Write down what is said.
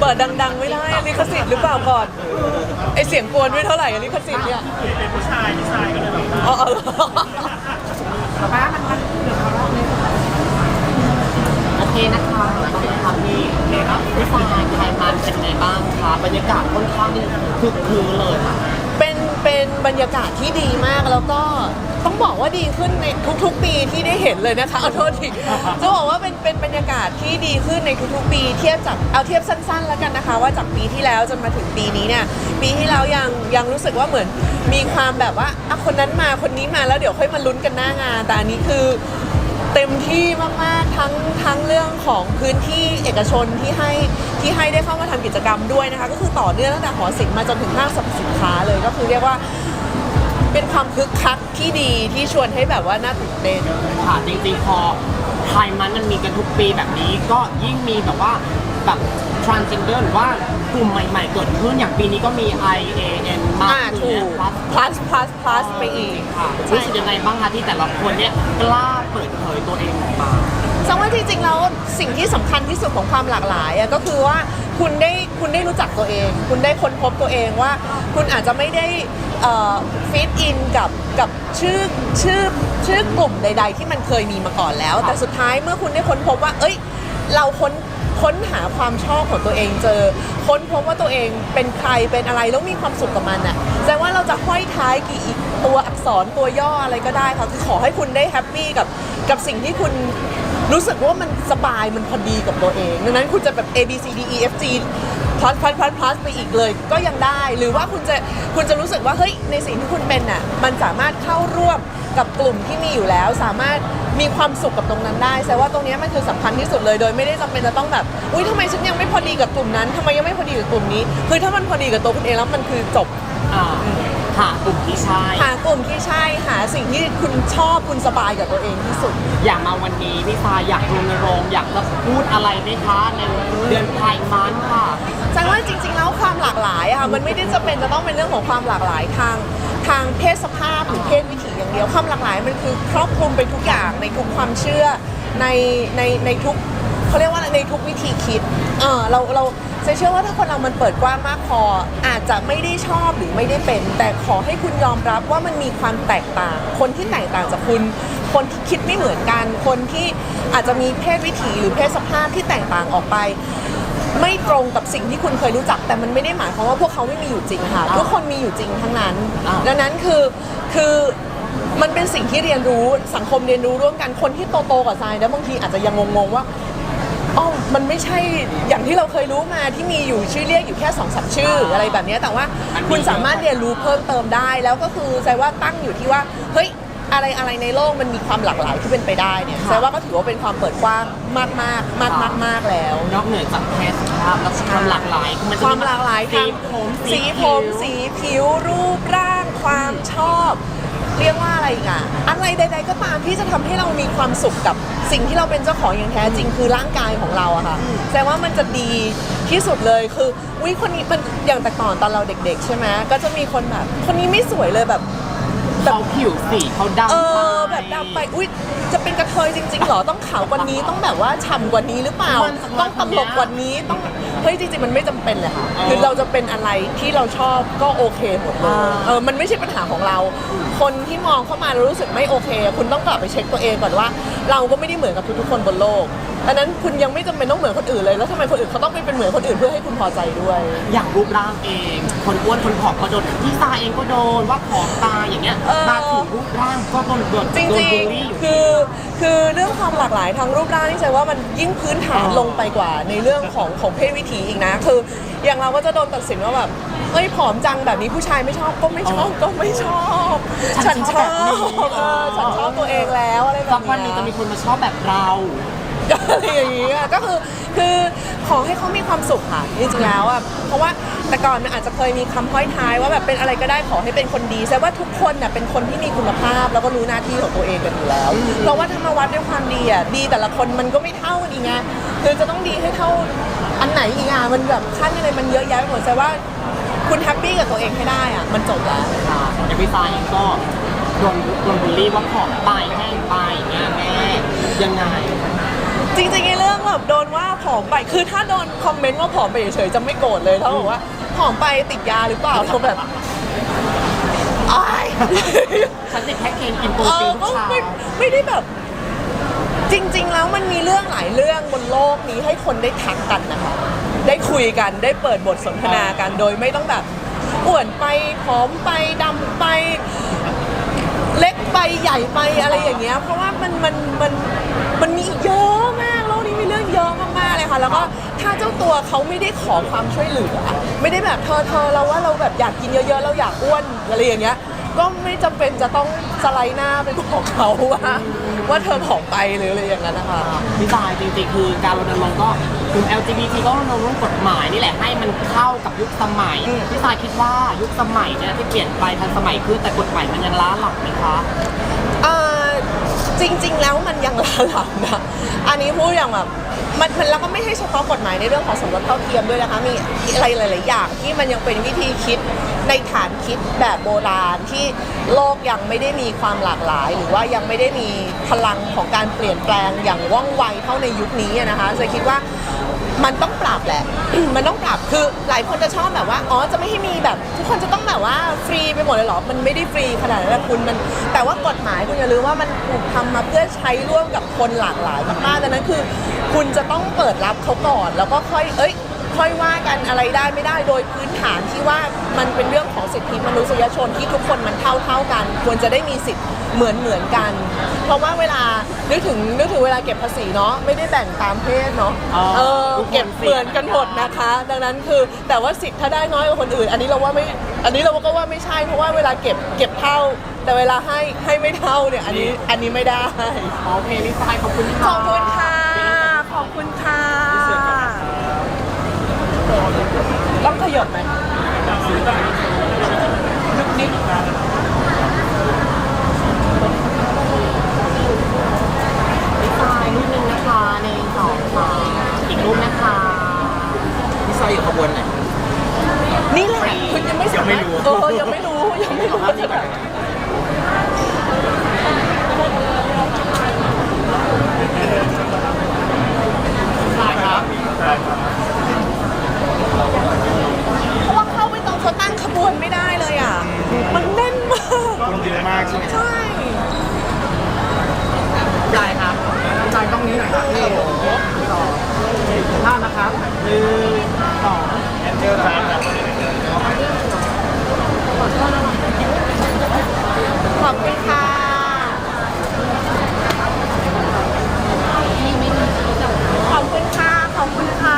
เปิดดัง ๆ ไม่ได้ลิขสิทธิ์หรือเปล่าก่อนไอเสียงกวนไม่เท่าไหร่อะลิขสิทธิ์เนี่ยเป็นผู้ชายผู้ชายก็เลยแบบว่าอ๋ออ๋อเหรอโอเคนะคะขอบคุณครับพี่โอเคครับพี่ฟายไทยมันเป็นไงบ้างคะบรรยากาศค่อนข้างนี่คึกคืนเลยค่ะเป็นเป็นบรรยากาศที่ดีมากแล้วก็ต้องบอกว่าดีขึ้นในทุกๆปีที่ได้เห็นเลยนะคะเอาโทษทีจะบอกว่าเป็นเป็นบรรยากาศที่ดีขึ้นในทุกๆปี เทียบจากเอาเทียบสั้นๆ แล้วกันนะคะ ว่าจากปีที่แล้วจนมาถึงปีนี้เนี่ยปีที่แล้วยังยังรู้สึกว่าเหมือนมีความแบบว่าอะคนนั้นมาคนนี้มาแล้วเดี๋ยวค่อยมาลุ้นกันหน้างาน แต่อันนี้คือเต็มที่มากๆทั้งทั้งเรื่องของพื้นที่เอกชนที่ให้ที่ให้ได้เข้ามาทำกิจกรรมด้วยนะคะ ก็คือต่อเนื่องตั้งแต่หอศิลป์มาจนถึงห้างสรรพสินค้าเลยก็คือเรียกว่าเป็นความคึกคักที่ดีที่ชวนให้แบบว่าน่าตื่นเต้นค่ะจริงๆพอ ไทยมันมันมีกันทุกปีแบบนี้ ก็ยิ่งมีแบบว่าแบบ transgender หรือว่ากลุ่มใหม่ ๆ เกิดขึ้นอย่างปีนี้ก็มี I A N มากอ่าขึ้นถูกนะ plus plus plus ไปอีก ค่ะรู้สึกยังไงบ้างคะที่แต่ละคนเนี่ยกล้าเปิดเผยตัวเองออกมา สังว่าจริงๆแล้วสิ่งที่สำคัญที่สุดของความหลากหลายอะก็คือว่าคุณได้คุณได้รู้จักตัวเอง คุณได้ค้นพบตัวเองว่า คุณอาจจะไม่ได้ฟิตอินกับกับชื่อชื่อชื่อกลุ่มใด ๆ ที่มันเคยมีมาก่อนแล้ว แต่สุดท้ายเมื่อคุณได้ค้นพบว่า เอ้ย เราค้นค้นหาความชอบของตัวเองเจอ ค้นพบว่าตัวเองเป็นใครเป็นอะไรแล้วมีความสุขกับมันอะแสดงว่าเราจะห้อยท้ายกี่ตัวอักษรตัวย่ออะไรก็ได้ค่ะคือขอให้คุณได้แฮปปี้กับกับสิ่งที่คุณ รู้สึกว่ามันสบายมันพอดีกับตัวเอง ดังนั้นคุณจะแบบ A B C D E F G plus plus plus plus ไปอีกเลยก็ยังได้ หรือว่าคุณจะคุณจะรู้สึกว่าเฮ้ยในสิ่งที่คุณเป็นน่ะมันสามารถเข้าร่วมกับกลุ่มที่มีอยู่แล้ว สามารถมีความสุขกับตรงนั้นได้แสดงว่าตรงนี้มันคือสำคัญที่สุดเลยโดยไม่ได้จำเป็นจะต้องแบบอุ้ยทำไมฉันยังไม่พอดีกับกลุ่มนั้นทำไมยังไม่พอดีกับกลุ่มนี้ คือถ้ามันพอดีกับตัวคุณเองแล้วมันคือจบ อ่า หากลุ่มที่ใช่หากลุ่มที่ใช่หาสิ่งที่คุณชอบคุณสบายกับตัวเองที่สุด อยากมาวันนี้พี่ฟายอยากรณรงค์อยากจะพูดอะไรไหมคะในเดือนไทยมันค่ะแสดงว่าจริง ๆ แล้วความหลากหลายอะค่ะมันไม่ได้จะเป็นจะต้องเป็นเรื่องของความหลากหลายทางทางเพศสภาพหรือเพศวิถีอย่างเดียวความหลากหลายมันคือครอบคลุมไปทุกอย่างในทุกความเชื่อในในในทุก เขาเรียกว่าในทุกวิธีคิด เออเราเราจะเชื่อว่าถ้าคนเรามันเปิดกว้างมากพอ อาจจะไม่ได้ชอบหรือไม่ได้เป็น แต่ขอให้คุณยอมรับว่ามันมีความแตกต่าง คนที่แตกต่างจากคุณ คนที่คิดไม่เหมือนกัน คนที่อาจจะมีเพศวิถีหรือเพศสภาพที่แตกต่างออกไป ไม่ตรงกับสิ่งที่คุณเคยรู้จัก แต่มันไม่ได้หมายความว่าพวกเขาไม่มีอยู่จริงค่ะ ทุกคนมีอยู่จริงทั้งนั้น ดังนั้นคือคือมันเป็นสิ่งที่เรียนรู้สังคมเรียนรู้ร่วมกันคนที่โตโตๆกว่าทรายแล้วบางทีอาจจะยังงงๆว่า อ๋อมันไม่ใช่อย่างที่เราเคยรู้มาที่มีอยู่ชื่อเรียกอยู่แค่สองสามชื่ออะไรแบบเนี้ยแต่ว่าคุณสามารถเรียนรู้เพิ่มเติมได้แล้วก็คือใจว่าตั้งอยู่ที่ว่าเฮ้ยอะไรอะไรในโลกมันมีความหลากหลายที่เป็นไปได้เนี่ยใจว่าก็ถือว่าเป็นความเปิดกว้างมากมากมากมากมากๆแล้ว นอกเหนือจากเพศสภาพแล้วก็ความหลากหลายคือมันจะความหลากหลายสีทางผมสีผมสีผิวรูปร่างความชอบ เรียกว่าอะไรอีกอะอะไรใด ๆ ก็ตามที่จะทำให้เรามีความสุขกับสิ่งที่เราเป็นเจ้าของอย่างแท้จริงคือร่างกายของเราอะค่ะแสดงว่ามันจะดีที่สุดเลยคือวิคนนี้มันอย่างแต่ก่อนตอนเราเด็ก ๆ ใช่ไหมก็จะมีคนแบบคนนี้ไม่สวยเลยแบบ เขาผิวสีเขาดำเออไปแบบดำไปอุ้ยจะเป็นกระเทยจริงๆเหรอต้องขาวกว่านี้ต้องแบบว่าฉ่ำกว่านี้หรือเปล่ามันจะต้องตลกกว่านี้ต้องเฮ้ยจริงๆมันไม่จำเป็นเลยค่ะเออคือเราจะเป็นอะไรที่เราชอบก็โอเคหมดเลยอ่าเออมันไม่ใช่ปัญหาของเรา คนที่มองเข้ามาแล้วรู้สึกไม่โอเค คุณต้องกลับไปเช็คตัวเองก่อนว่า เราก็ไม่ได้เหมือนกับทุกๆคนบนโลก ดังนั้นคุณยังไม่จำเป็นต้องเหมือนคนอื่นเลย แล้วทำไมคนอื่นเขาต้องไปเป็นเหมือนคนอื่นเพื่อให้คุณพอใจด้วย อย่างรูปร่างเอง คนอ้วนคนผอมก็โดนพี่ซาเองก็โดนว่าผอมตายอย่างเงี้ยเออ มาถึงรูปร่างก็โดนโดนจริงโดนจริบูงลลี่อยู่คือคือเรื่องความหลากหลายทางรูปร่างนี่ใจว่ามันยิ่งพื้นฐานอ๋อ ลงไปกว่าในเรื่องของของเพศวิถีอีกนะ คืออย่างเราก็จะโดนตัดสินว่าแบบเอ้ยผอมจังแบบนี้ผู้ชายไม่ชอบก็ไม่ชอบก็ไม่ชอบ ฉันชอบแบบนี้เออฉันชอบตัวเองแล้วอะไรแบบสักวันหนึงเนี้จะยมีคนมาชอบแบบเรา อะไรอย่างนี้อะก็คือคือขอให้เขามีความสุขค่ะจริงๆแล้วอะเพราะว่าแต่ก่อนมันอาจจะเคยมีคำห้อยท้ายว่าแบบเป็นอะไรก็ได้ขอให้เป็นคนดีแสดงว่าทุกคนน่ะเป็นคนที่มีคุณภาพแล้วก็รู้หน้าที่ของตัวเองกันอยู่แล้วเพราะว่าถ้ามาวัดด้วยความดีอะดีแต่ละคนมันก็ไม่เท่ากันอีกไงคือจะต้องดีให้เท่าอันไหนอีกอะมันแบบขั้นอะไรมันเยอะแยะไปหมดแสดงว่าคุณแฮปปี้กับตัวเองให้ได้อะมันจบแล้วค่ะอย่างพี่ซายเองก็โดนโดนบูลลี่ว่าผอมไปแห้งไปอย่างเงี้ยแม่ยังไง จริงๆไอ้เรื่องแบบโดนว่าผอมไปคือถ้าโดนคอมเมนต์ว่าผอมไปเฉยๆจะไม่โกรธเลยถ้าบอกว่าผอมไปติดยาหรือเปล่าเขาแบบอาย ฉันติดแค่เคนกินโปรเอตีอนทุก็กเช้าไม่ไม่ได้แบบ จริง ๆ แล้วมันมีเรื่องหลายเรื่องบนโลกนี้ให้คนได้ทักกันนะคะ ได้คุยกันได้เปิดบทสนทนากันโดยไม่ต้องแบบอ้วนไปผอมไปดำไป เล็กไปใหญ่ไปอะไรอย่างเงี้ย เพราะว่ามันมันมันมันมีเยอะมากโลกนี้มีเรื่องเยอะมากๆเลยค่ะ แล้วก็ถ้าเจ้าตัวเขาไม่ได้ขอความช่วยเหลือ ไม่ได้แบบเธอเธอเราว่าเราแบบอยากกินเยอะๆ เราอยากอ้วนอะไรอย่างเงี้ย ก็ไม่จำเป็นจะต้องสไลด์หน้าไปบอกเขาว่าว่าเธอผอมไปหรืออะไรอย่างนั้นนะคะ พี่สายจริงๆ คือการรณรงค์ก็กลุ่ม LGBT ก็รณรงค์กฎหมายนี่แหละให้มันเข้ากับยุคสมัยอืม พี่สายคิดว่ายุคสมัยเนี่ยที่เปลี่ยนไปทันสมัยขึ้นแต่กฎหมายมันยังล้าหลังไหมคะอ่าจริง ๆ แล้วมันยังล้าหลังนะอันนี้พูดอย่างแบบมันมันแล้วก็ไม่ใช่เฉพาะกฎหมายในเรื่องของสมรสเท่าเทียมด้วยนะคะมีอะไรหลาย ๆ อย่างที่มันยังเป็นวิธีคิด ในฐานคิดแบบโบราณที่โลกยังไม่ได้มีความหลากหลาย หรือว่ายังไม่ได้มีพลังของการเปลี่ยนแปลงอย่างว่องไวเท่าในยุคนี้นะคะจะคิดว่ามันต้องปรับแหละ มันต้องปรับ คือหลายคนจะชอบแบบว่า อ๋อ จะไม่ให้มีแบบ ทุกคนจะต้องแบบว่าฟรีไปหมดเลยเหรอ มันไม่ได้ฟรีขนาดนั้นคุณ มัน แต่ว่ากฎหมายคุณอย่าลืมว่ามันถูกทำมาเพื่อใช้ร่วมกับคนหลากหลายมากๆดังนั้นคือ คุณจะต้องเปิดรับเขาก่อน แล้วก็ค่อย เอ้ย ค่อยว่ากันอะไรได้ไม่ได้โดยพื้นฐานที่ว่ามันเป็นเรื่องของสิทธิมนุษยชนที่ทุกคนมันเท่าเท่าๆกัน ควรจะได้มีสิทธิ์เหมือนเหมือนๆกัน เพราะว่าเวลานึกถึงนึกถึงเวลาเก็บภาษีเนาะไม่ได้แบ่งตามเพศเนาะอ๋อเออทุกคนเก็บเหมือนกันหมดนะคะ ดังนั้นคือแต่ว่าสิทธิ์ถ้าได้น้อยกว่าคนอื่น อันนี้เราว่าไม่อันนี้เราก็ว่าไม่ใช่เพราะว่าเวลาเก็บเก็บเท่า แต่เวลาให้ให้ไม่เท่าเนี่ยอันนี้อันนี้ไม่ได้โอเคพี่สายขอบคุณขอบคุณค่ะขอบคุณค่ะ ต้องขยบไหมนึกนิดพี่สายรูปหนึงนะคะในงสองสามอีกรูปนะคะพี่ซอยอยู่ขบวนไหนนี่แหละคุณยังไม่สามารถเออยังไม่รู้ยังไม่รู้ว่าจะแบบ สายครับ เพราะว่าเข้าไปตรงเขาตั้งขบวนไม่ได้เลยอะ มันแน่นมาก คนเยอะมากใช่ไหมใช่สายครับสายต้องนี้หน่อยครับพี่สองห้านะครับหนึ่งสองเจอร้านแบบขอบคุณค่ะขอบคุณค่ะ ขอบคุณค่ะ